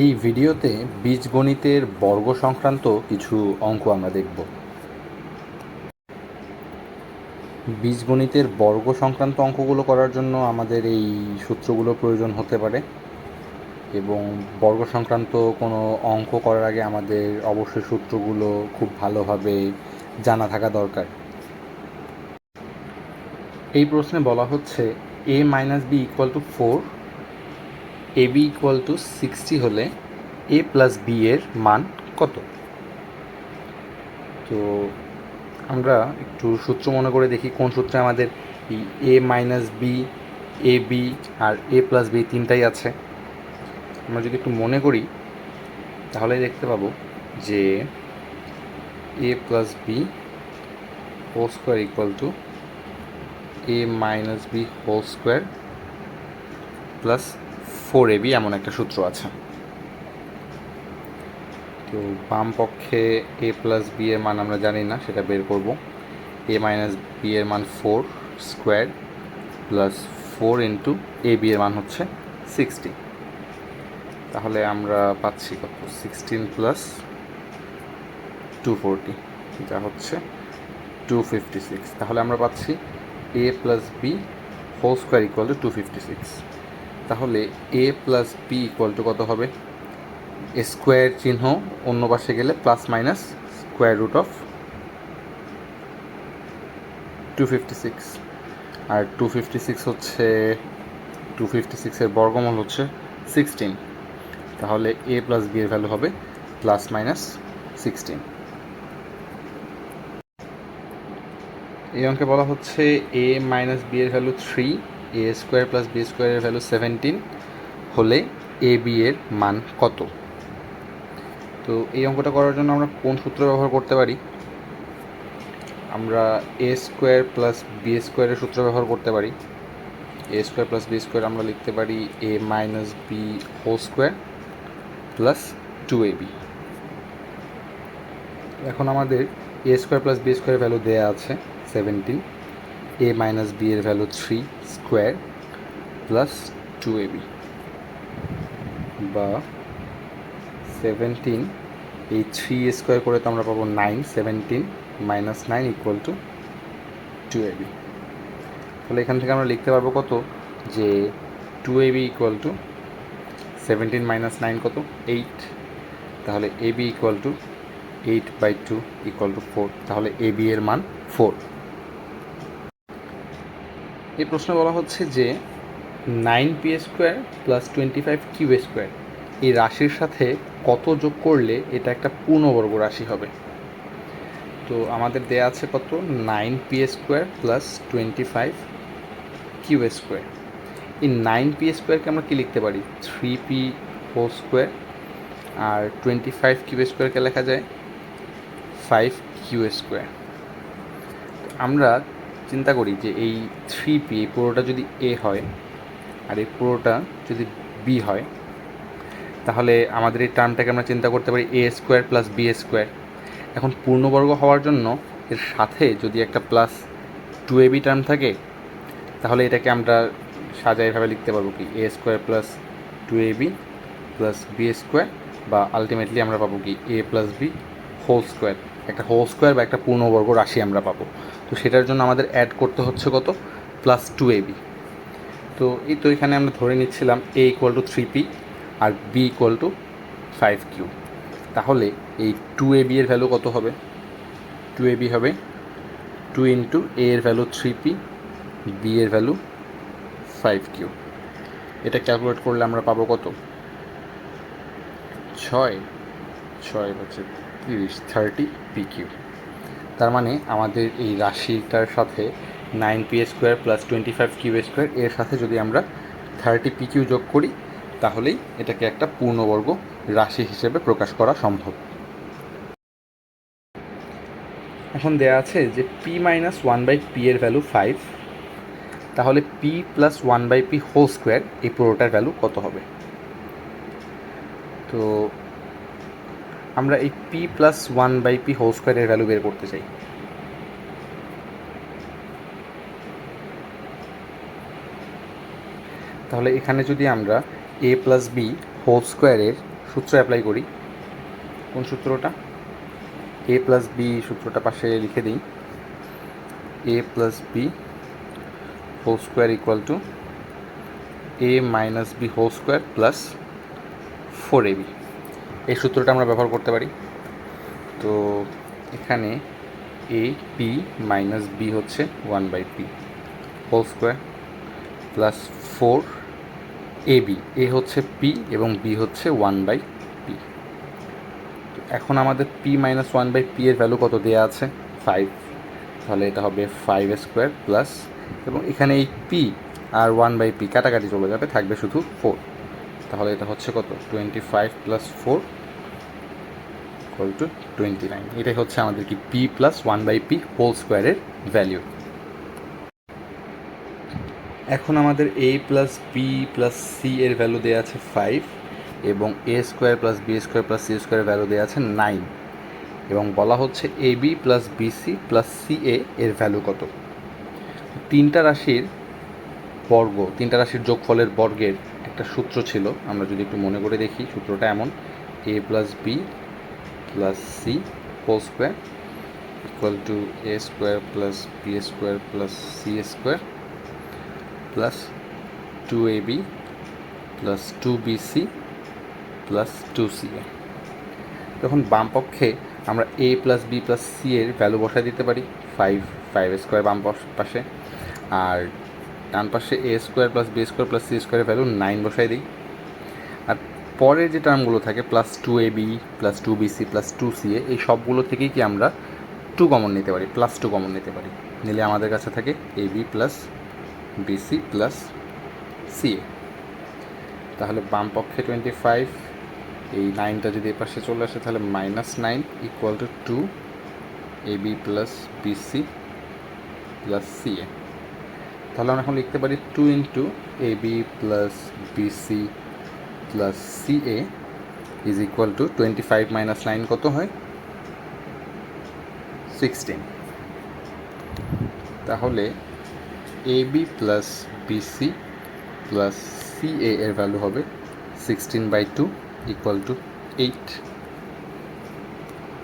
এই ভিডিওতে বীজগণিতের বর্গ সংক্রান্ত কিছু অঙ্ক আমরা দেখব। বীজগণিতের বর্গ সংক্রান্ত অঙ্কগুলো করার জন্য আমাদের এই সূত্রগুলো প্রয়োজন হতে পারে এবং বর্গ সংক্রান্ত কোনো অঙ্ক করার আগে আমাদের অবশ্যই সূত্রগুলো খুব ভালোভাবে জানা থাকা দরকার। এই প্রশ্নে বলা হচ্ছে A minus B equal to four A B equal to sixty হলে এ প্লাস বি এর মান কত? তো আমরা একটু সূত্র মনে করে দেখি কোন সূত্রে আমাদের A minus B, A B R A plus B তিনটাই আছে। আমরা যদি একটু মনে করি, তাহলে দেখতে পাবো যে A plus B whole square equal to A minus B whole square plus four AB এমন একটা সূত্র আছে। তো বাম পক্ষে এ প্লাস বি এর মান আমরা জানি না, সেটা বের করব। এ মাইনাস বি এর মান four square plus four into A B এর মান হচ্ছে সিক্সটি তাহলে আমরা পাচ্ছি কত? সিক্সটিন প্লাস টু ফোরটি যা হচ্ছে টু ফিফটি সিক্স তাহলে আমরা পাচ্ছি A plus B whole square equal to two fifty six তাহলে A plus B equal to কত হবে? স্কোয়ার চিহ্ন অন্য পাশে গেলে plus minus square root of two fifty six R two fifty six হচ্ছে টু ফিফটি সিক্সের বর্গমূল হচ্ছে সিক্সটিন তাহলে এ প্লাস বি এর ভ্যালু হবে প্লাস মাইনাস সিক্সটিন এই অঙ্কে বলা হচ্ছে এ মাইনাস বি এর value three A square plus B স্কোয়ারের ভ্যালু সেভেন্টিন হলে এ বি এর মান কত? তো এই অঙ্কটা করার জন্য আমরা কোন সূত্র ব্যবহার করতে পারি? আমরা এ স্কোয়ার প্লাস বি স্কোয়ারের সূত্র ব্যবহার করতে পারি। A square plus B square আমরা লিখতে পারি A minus B whole square plus two A B এখন আমাদের এ স্কোয়ার প্লাস বি স্কোয়ারের ভ্যালু দেওয়া আছে সেভেন্টিন এ মাইনাস বি এর value three square plus two A B বা সেভেন্টিন এই থ্রি স্কোয়ার করে তো আমরা পাবো nine seventeen minus nine equal to two A B তাহলে এখান থেকে আমরা লিখতে পারব কত? যে two A B equal to seventeen minus nine কত? এইট তাহলে A B equal to eight by two equal to four তাহলে এ বি এর মান ফোর এই প্রশ্নে বলা হচ্ছে যে nine P square plus twenty five Q square, এই রাশির সাথে কত যোগ করলে এটা একটা পূর্ণবর্গ রাশি হবে? তো আমাদের দেয়া আছে কত? Nine P square plus twenty five Q square. এই নাইন পি স্কোয়ারকে আমরা কী লিখতে পারি? থ্রি পি হোল স্কোয়ার আর টোয়েন্টি ফাইভ কিউ স্কোয়ারকে লেখা যায়? Five Q square. আমরা চিন্তা করি যে এই থ্রি পি এই পুরোটা যদি এ হয় আর এই পুরোটা যদি বি হয়, তাহলে আমাদের এই টার্মটাকে আমরা চিন্তা করতে পারি A square plus B square এখন পূর্ণবর্গ হওয়ার জন্য এর সাথে যদি একটা plus two A B term থাকে, তাহলে এটাকে আমরা সাজায় এভাবে লিখতে পারব কি? A square plus two A B plus B square বা আলটিমেটলি আমরা পাবো কি A plus B whole square একটা হোল স্কোয়ার বা একটা পূর্ণবর্গ রাশি আমরা পাবো। তো সেটার জন্য আমাদের অ্যাড করতে হচ্ছে কত? প্লাস টু এ বি তো এই তো এখানে আমরা ধরে নিচ্ছিলাম A equal to three P R B equal to five Q তাহলে এই টু এ বি এর ভ্যালু কত হবে? টু এ বি হবে টু ইন্টু এ এর ভ্যালু থ্রি পি বি এর ভ্যালু ফাইভ কিউ এটা ক্যালকুলেট করলে আমরা পাবো কত? ছয় ছয় হচ্ছে তিরিশ থার্টি পি কিউ তার মানে আমাদের এই রাশিটার সাথে nine P square plus twenty five Q square এর সাথে যদি আমরা থার্টি পি কিউ যোগ করি, তাহলেই এটাকে একটা পূর্ণবর্গ রাশি হিসেবে প্রকাশ করা সম্ভব। এখন দেয়া আছে যে P minus one by P এর ভ্যালু ফাইভ তাহলে P plus one by P whole square এই পুরোটার ভ্যালু কত হবে? তো আমরা এই P plus one by P whole স্কোয়ারের ভ্যালু বের করতে চাই। তাহলে এখানে যদি আমরা এ প্লাস বি হোল স্কোয়ারের সূত্র অ্যাপ্লাই করি, কোন সূত্রটা? এ প্লাস বি সূত্রটা পাশে লিখে দিই। A plus B whole square equal to A minus B whole square plus four A B এই সূত্রটা আমরা ব্যবহার করতে পারি। তো এখানে এ পি মাইনাস বি হচ্ছে one by P whole square plus four A B A হচ্ছে পি এবং বি হচ্ছে ওয়ান বাই পি এখন আমাদের P minus one by P এর ভ্যালু কত দেওয়া আছে? ফাইভ তাহলে এটা হবে ফাইভ স্কোয়ার প্লাস এবং এখানে এই পি আর ওয়ান বাই পি কাটাকাটি চলে যাবে, থাকবে শুধু ফোর তাহলে এটা হচ্ছে কত? Twenty five plus four equal to twenty nine এটাই হচ্ছে আমাদের কি? P plus one by P whole স্কোয়ারের ভ্যালিউ এখন আমাদের A plus B plus C এর ভ্যালু দেওয়া আছে ফাইভ এবং A square plus B square plus C স্কোয়ারের ভ্যালু দেওয়া আছে নাইন এবং বলা হচ্ছে A B plus BC plus C A এর ভ্যালু কত? তিনটা রাশির বর্গ, তিনটা রাশির যোগফলের বর্গের একটা সূত্র ছিল। আমরা যদি একটু মনে করে দেখি, সূত্রটা এমন। A plus B plus C whole square equal to A square plus B square plus C square plus two A B plus two B C plus two C A তখন বাম পক্ষে আমরা A plus B plus C এর value বসায় দিতে পারি five five square বাম পাশ- আর ডান পাশে A square plus B square plus C স্কোয়ারের ভ্যালু নাইন বসাই দিই। আর পরের যে টার্মগুলো থাকে plus two A B plus two B C plus two C A এই সবগুলো থেকেই কি আমরা টু কমন নিতে পারি প্লাস টু কমন নিতে পারি। নিলে আমাদের কাছে থাকে A B plus BC plus C A তাহলে বাম পক্ষে টোয়েন্টি ফাইভ এই নাইনটা যদি এপাশে চলে আসে, তাহলে minus nine equal to two A B plus BC plus C A তাহলে আমরা এখন লিখতে পারি two into A B plus BC plus C A is equal to twenty five minus nine কত হয়? সিক্সটিন তাহলে A B plus BC plus C A এর value হবে sixteen by two equal to eight